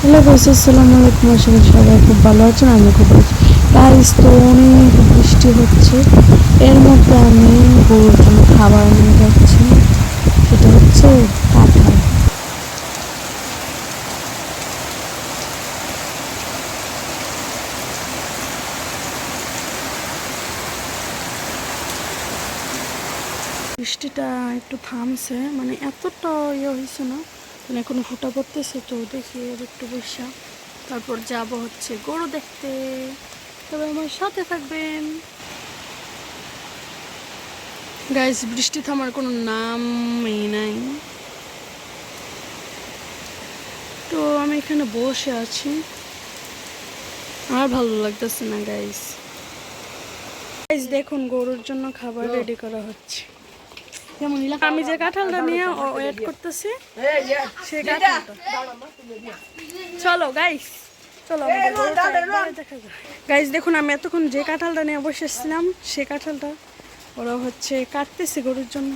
Hello guys, আসসালামু আলাইকুম। আশা সবাই খুব ভালো আছেন আমি খুব ভালো আছি। তো অনেক বৃষ্টি হচ্ছে। এর মধ্যে আমি গরুর জন্য খাবার নিয়ে যাচ্ছি। সেটা হচ্ছে কাঁঠাল। বৃষ্টিটা একটু থামছে মানে এতটা ইয়ে হয়েছে না। মানে এখনও ফুটা পড়তেছে তো দেখি আর একটু বৈশা। তারপর যাব হচ্ছে গরু দেখতে। তবে আমার সাথে থাকবেন। গাইস বৃষ্টি থামার কোনো নামই নাই। তো আমি এখানে বসে আছি। আর ভালো লাগতেছে না গাইস গাইস দেখুন গরুর জন্য খাবার রেডি করা হচ্ছে। আমি যে কাঁঠালটা নিয়ে ওয়েট করতেছি কাঁঠালটা। চলো গাইস চলো গাইস দেখুন আমি এতক্ষণ যে কাঁঠালটা নিয়ে বসেছিলাম সে কাঁঠালটা ওরা হচ্ছে কাটতেছে গরুর জন্য।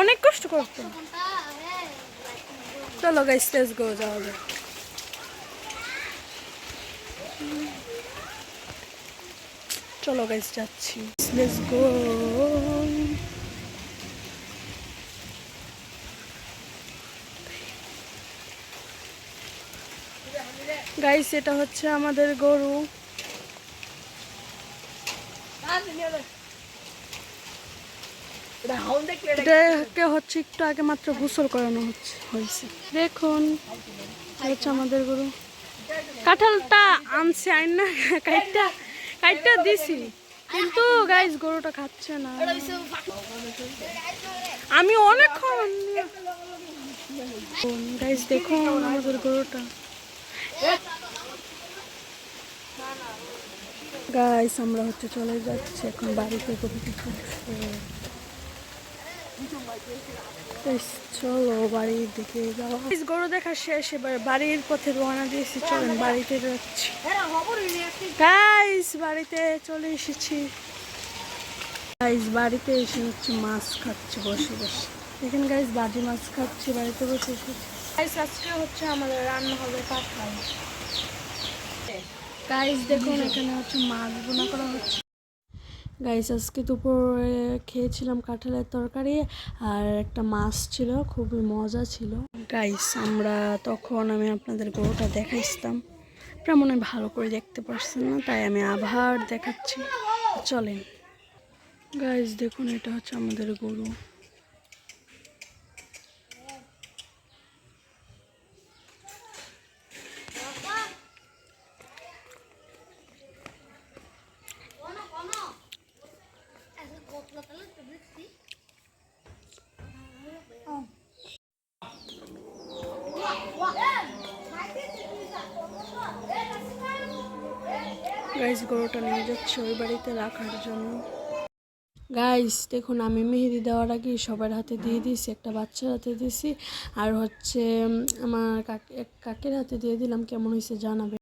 অনেক কষ্ট করতো। চলো গাইস তেজ গো যাওয়া যাক। চলো গাইস যাচ্ছি। লেটস গো গাইস এটা হচ্ছে আমাদের গরু। এটাকে হচ্ছে একটু আগে মাত্র গোসল করানো হচ্ছে, হয়েছে। দেখুন হচ্ছে আমাদের গরু। কাঁঠালটা আনছে, আইন না কাইটটা কাইটটা দিছি। কিন্তু গাইস গরুটা খাচ্ছে না। আমি অনেকক্ষণ গাইস দেখুন আমাদের গরুটা। গাইস আমরা হচ্ছে চলে যাচ্ছি এখন বাড়িতে গরুটি চলো বাড়ির দিকে যাওয়া গরু দেখা শেষ, এবার বাড়ির পথে দিয়েছি। চলেন বাড়িতে যাচ্ছি। গাইস বাড়িতে চলে এসেছি। গাইস বাড়িতে এসে হচ্ছে মাছ খাচ্ছি, বসে বসে। দেখেন গাইস বাজি মাছ খাচ্ছি, বাড়িতে বসে এসেছি গাইস আজকে হচ্ছে আমাদের রান্না হবে কাঁঠাল গাইস দেখুন, এখানে হচ্ছে মাছ বোনা করা হচ্ছে। গাইস আজকে দুপুরে খেয়েছিলাম কাঁঠালের তরকারি আর একটা মাছ ছিল, খুবই মজা ছিল। গাইস আমরা তখন আমি আপনাদের গরুটা দেখাইছিলাম। আপনারা মনে ভালো করে দেখতে পারছেন না, তাই আমি আবার দেখাচ্ছি। চলেন। গাইস দেখুন, এটা হচ্ছে আমাদের গরু। গাইস গরুটা নিয়ে যাচ্ছে ওই বাড়িতে রাখার জন্য। গাইস দেখুন, আমি মেহেদি দেওয়ার আগে সবার হাতে দিয়ে দিয়েছি, একটা বাচ্চার হাতে দিয়েছি। আর হচ্ছে আমার কাকে কাকের হাতে দিয়ে দিলাম, কেমন হয়েছে জানাবে